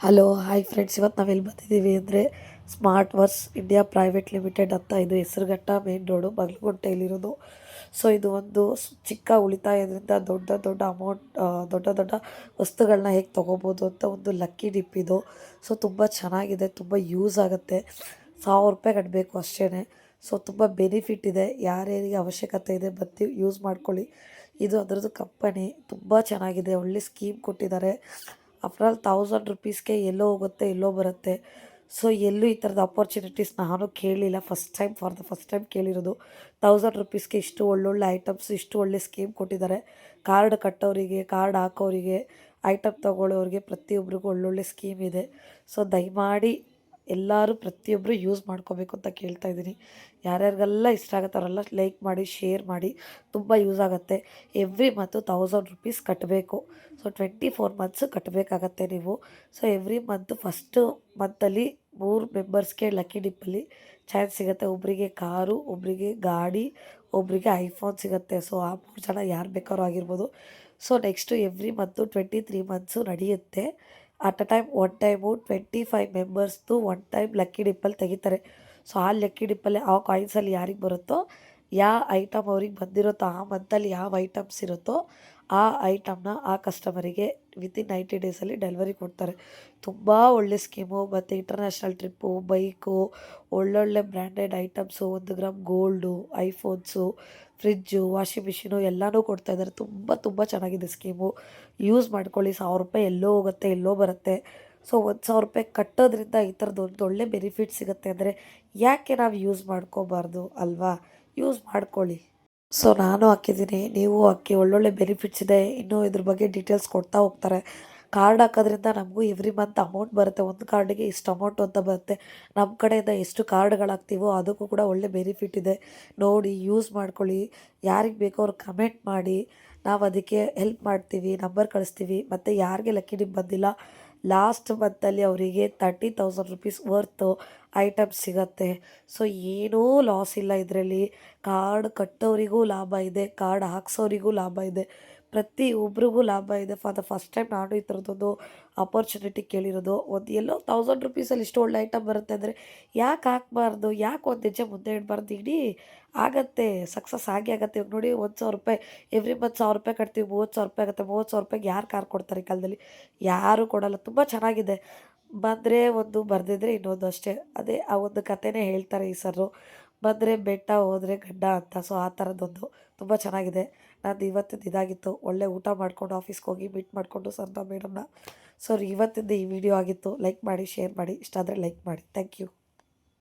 Hello, hi friends ಇವತ್ತು ನಾವೆಲ್ಲಿ ಬಂದಿದ್ದೀವಿ ಅಂದರೆ smart wears India private limited ಅಂತ ಇದು ಹೆಸರುಘಟ್ಟ ಮೇನ್ ರೋಡು ಬಗಲಗುಂಟೆಯಲ್ಲಿರೋದು ಸೊ ಇದು ಒಂದು ಚಿಕ್ಕ ಉಳಿತಾಯದಿಂದ ದೊಡ್ಡ ದೊಡ್ಡ ಅಮೌಂಟ್ ದೊಡ್ಡ ದೊಡ್ಡ ವಸ್ತುಗಳನ್ನ ಹೇಗೆ ತೊಗೋಬೋದು ಅಂತ ಒಂದು ಲಕ್ಕಿ ಡಿಪ್ ಇದು. ಸೊ ತುಂಬ ಚೆನ್ನಾಗಿದೆ, ತುಂಬ ಯೂಸ್ ಆಗುತ್ತೆ. ಸಾವಿರ ರೂಪಾಯಿ ಕಟ್ಟಬೇಕು ಅಷ್ಟೇ ಸೊ ತುಂಬ ಬೆನಿಫಿಟ್ ಇದೆ. ಯಾರ್ಯಾರಿಗೆ ಅವಶ್ಯಕತೆ ಇದೆ ಬತ್ತಿ ಯೂಸ್ ಮಾಡ್ಕೊಳ್ಳಿ. ಇದು ಅದರದ್ದು ಕಂಪನಿ ತುಂಬ ಚೆನ್ನಾಗಿದೆ, ಒಳ್ಳೆ ಸ್ಕೀಮ್ ಕೊಟ್ಟಿದ್ದಾರೆ. ಆಫ್ಟರ್ ಆಲ್ ತೌಸಂಡ್ ರುಪೀಸ್ಗೆ ಎಲ್ಲೋ ಹೋಗುತ್ತೆ, ಎಲ್ಲೋ ಬರುತ್ತೆ. ಸೊ ಎಲ್ಲೂ ಈ ಥರದ ಅಪರ್ಚುನಿಟೀಸ್ ನಾನು ಕೇಳಲಿಲ್ಲ. First time for the first time ಕೇಳಿರೋದು. Thousand ರುಪೀಸ್ಗೆ ಇಷ್ಟು ಒಳ್ಳೊಳ್ಳೆ ಐಟಮ್ಸ್ ಇಷ್ಟು ಒಳ್ಳೆ ಸ್ಕೀಮ್ ಕೊಟ್ಟಿದ್ದಾರೆ. ಕಾರ್ಡ್ ಕಟ್ಟೋರಿಗೆ ಕಾರ್ಡ್ ಹಾಕೋರಿಗೆ ಐಟಮ್ ತೊಗೊಳ್ಳೋರಿಗೆ ಪ್ರತಿಯೊಬ್ಬರಿಗೂ ಒಳ್ಳೊಳ್ಳೆ ಸ್ಕೀಮ್ ಇದೆ. ಸೊ ದಯಮಾಡಿ ಎಲ್ಲರೂ ಪ್ರತಿಯೊಬ್ಬರು ಯೂಸ್ ಮಾಡ್ಕೋಬೇಕು ಅಂತ ಕೇಳ್ತಾ ಇದ್ದೀನಿ. ಯಾರ್ಯಾರಿಗೆಲ್ಲ ಇಷ್ಟ ಆಗುತ್ತಾರಲ್ಲ ಲೈಕ್ ಮಾಡಿ ಶೇರ್ ಮಾಡಿ ತುಂಬ ಯೂಸ್ ಆಗುತ್ತೆ. ಎವ್ರಿ ಮಂತು ತೌಸಂಡ್ ರುಪೀಸ್ ಕಟ್ಟಬೇಕು ಸೊ ಟ್ವೆಂಟಿ ಫೋರ್ ಮಂತ್ಸು ಕಟ್ಟಬೇಕಾಗತ್ತೆ ನೀವು ಸೊ ಎವ್ರಿ ಮಂತ್ ಫಸ್ಟು ಮಂತಲ್ಲಿ ಮೂರು ಮೆಂಬರ್ಸ್ಗೆ ಲಕ್ಕಿ ಡಿಪ್ಪಲ್ಲಿ ಚಾನ್ಸ್ ಸಿಗುತ್ತೆ. ಒಬ್ಬರಿಗೆ ಕಾರು ಒಬ್ಬರಿಗೆ ಗಾಡಿ ಒಬ್ಬರಿಗೆ ಐಫೋನ್ ಸಿಗುತ್ತೆ. ಸೊ ಆ ಮೂರು ಜನ ಯಾರು ಬೇಕಾದ್ರೂ ಆಗಿರ್ಬೋದು. So next every month twenty three months ನಡೆಯುತ್ತೆ. At a time one time twenty five ಮೆಂಬರ್ಸ್ದು one time lucky ಡಿಪ್ಪಲ್ಲಿ ತೆಗಿತಾರೆ. ಸೊ ಆ ಲಕ್ಕಿ ಡಿಪ್ಪಲ್ಲಿ ಆ ಕಾಯಿನ್ಸಲ್ಲಿ ಯಾರಿಗೆ ಬರುತ್ತೋ ಯಾವ ಐಟಮ್ ಅವ್ರಿಗೆ ಬಂದಿರುತ್ತೋ, ಆ ಮಂತಲ್ಲಿ ಯಾವ ಐಟಮ್ಸ್ ಇರುತ್ತೋ ಆ ಐಟಮ್ನ ಆ ಕಸ್ಟಮರಿಗೆ ವಿತಿನ್ ನೈಂಟಿ ಡೇಸಲ್ಲಿ ಡೆಲಿವರಿ ಕೊಡ್ತಾರೆ. ತುಂಬ ಒಳ್ಳೆ ಸ್ಕೀಮು ಮತ್ತು ಇಂಟರ್ನ್ಯಾಷನಲ್ ಟ್ರಿಪ್ಪು ಬೈಕು ಒಳ್ಳೊಳ್ಳೆ ಬ್ರ್ಯಾಂಡೆಡ್ ಐಟಮ್ಸು ಒಂದು gram gold iPhones fridge washing machine ಎಲ್ಲನೂ ಕೊಡ್ತಾ ಇದ್ದಾರೆ. ತುಂಬ ತುಂಬ ಚೆನ್ನಾಗಿದೆ ಸ್ಕೀಮು ಯೂಸ್ ಮಾಡ್ಕೊಳ್ಳಿ. ಸಾವಿರ ರೂಪಾಯಿ ಎಲ್ಲೋ ಹೋಗುತ್ತೆ, ಎಲ್ಲೋ ಬರುತ್ತೆ. ಸೊ ಒಂದು ಸಾವಿರ ರೂಪಾಯಿ ಕಟ್ಟೋದ್ರಿಂದ ಈ ಥರದ್ದು ಒಂದು ಒಳ್ಳೆ ಬೆನಿಫಿಟ್ ಸಿಗುತ್ತೆ. ಅಂದರೆ ಯಾಕೆ ನಾವು ಯೂಸ್ ಮಾಡ್ಕೋಬಾರ್ದು ಅಲ್ವಾ? ಯೂಸ್ ಮಾಡ್ಕೊಳ್ಳಿ. ಸೊ ನಾನು ಹಾಕಿದ್ದೀನಿ, ನೀವು ಹಾಕಿ ಒಳ್ಳೊಳ್ಳೆ ಬೆನಿಫಿಟ್ಸ್ ಇದೆ. ಇನ್ನೂ ಇದ್ರ ಬಗ್ಗೆ ಡೀಟೇಲ್ಸ್ ಕೊಡ್ತಾ ಹೋಗ್ತಾರೆ. ಕಾರ್ಡ್ ಹಾಕೋದ್ರಿಂದ ನಮಗೂ ಎವ್ರಿ ಮಂತ್ ಅಮೌಂಟ್ ಬರುತ್ತೆ. ಒಂದು ಕಾರ್ಡಿಗೆ ಇಷ್ಟು ಅಮೌಂಟ್ ಅಂತ ಬರುತ್ತೆ. ನಮ್ಮ ಕಡೆಯಿಂದ ಎಷ್ಟು ಕಾರ್ಡ್ಗಳು ಹಾಕ್ತೀವೋ ಅದಕ್ಕೂ ಕೂಡ ಒಳ್ಳೆ ಬೆನಿಫಿಟ್ ಇದೆ. ನೋಡಿ ಯೂಸ್ ಮಾಡ್ಕೊಳ್ಳಿ. ಯಾರಿಗೆ ಬೇಕೋ ಅವ್ರು ಕಮೆಂಟ್ ಮಾಡಿ. ನಾವು ಅದಕ್ಕೆ ಹೆಲ್ಪ್ ಮಾಡ್ತೀವಿ ನಂಬರ್ ಕಳಿಸ್ತೀವಿ. ಮತ್ತು ಯಾರಿಗೆ ಲಕ್ಕಿ ಡಿಪ್ ಬಂದಿಲ್ಲ ಲಾಸ್ಟ್ ಮಂತಲ್ಲಿ ಅವರಿಗೆ thirty thousand rupees worth item ಸಿಗತ್ತೆ. ಸೊ ಏನೂ ಲಾಸ್ ಇಲ್ಲ ಇದರಲ್ಲಿ. ಕಾರ್ಡ್ ಕಟ್ಟೋರಿಗೂ ಲಾಭ ಇದೆ ಕಾರ್ಡ್ ಹಾಕ್ಸೋರಿಗೂ ಲಾಭ ಇದೆ. ಪ್ರತಿಯೊಬ್ಬರಿಗೂ ಲಾಭ ಇದೆ. ಫಾರ್ ದ ಫಸ್ಟ್ ಟೈಮ್ ನಾನು ಈ ಥರದ್ದೊಂದು ಅಪರ್ಚುನಿಟಿ ಕೇಳಿರೋದು. ಒಂದು ಎಲ್ಲೋ ತೌಸಂಡ್ ರುಪೀಸಲ್ಲಿ ಇಷ್ಟು ಒಳ್ಳೆ ಐಟಮ್ ಬರುತ್ತೆ ಅಂದರೆ ಯಾಕೆ ಹಾಕ್ಬಾರ್ದು? ಯಾಕೆ ಒಂದು ಹೆಜ್ಜೆ ಮುಂದೆ ಇಡಬಾರ್ದು? ಇಡೀ ಆಗತ್ತೆ ಸಕ್ಸಸ್ ಆಗಿ ಆಗತ್ತೆ. ಇವಾಗ ನೋಡಿ ಒಂದು ಸಾವಿರ ರೂಪಾಯಿ ಎವ್ರಿ ಮಂತ್ ಸಾವಿರ ರೂಪಾಯಿ ಕಟ್ತೀವಿ, ಮೂವತ್ತು ಸಾವಿರ ರೂಪಾಯಿ ಆಗುತ್ತೆ. ಮೂವತ್ತು ಸಾವಿರ ರೂಪಾಯಿಗೆ ಯಾರು ಕಾರ್ ಕೊಡ್ತಾರೆ ಈ ಕಾಲದಲ್ಲಿ? ಯಾರೂ ಕೊಡಲ್ಲ. ತುಂಬ ಚೆನ್ನಾಗಿದೆ. ಬಂದರೆ ಒಂದು ಬರೆದಿದ್ರೆ ಇನ್ನೊಂದು ಅಷ್ಟೇ. ಅದೇ ಆ ಒಂದು ಕಥೆನೇ ಹೇಳ್ತಾರೆ ಈ ಸರು ಬಂದರೆ ಬೆಟ್ಟ, ಹೋದರೆ ಗಡ್ಡ ಅಂತ. ಸೊ ಆ ಥರದ್ದೊಂದು ತುಂಬ ಚೆನ್ನಾಗಿದೆ. ನಾನು ಇವತ್ತಿಂದ ಇದಾಗಿತ್ತು. ಒಳ್ಳೆ ಊಟ ಮಾಡ್ಕೊಂಡು ಆಫೀಸ್ಗೆ ಹೋಗಿ ಮೀಟ್ ಮಾಡಿಕೊಂಡು ಸರ್ನ ಮೇಡಮ್ನ ಸೊ ಇವತ್ತಿಂದ ಈ ವಿಡಿಯೋ ಆಗಿತ್ತು. ಲೈಕ್ ಮಾಡಿ ಶೇರ್ ಮಾಡಿ. ಇಷ್ಟ ಆದರೆ ಲೈಕ್ ಮಾಡಿ. Thank you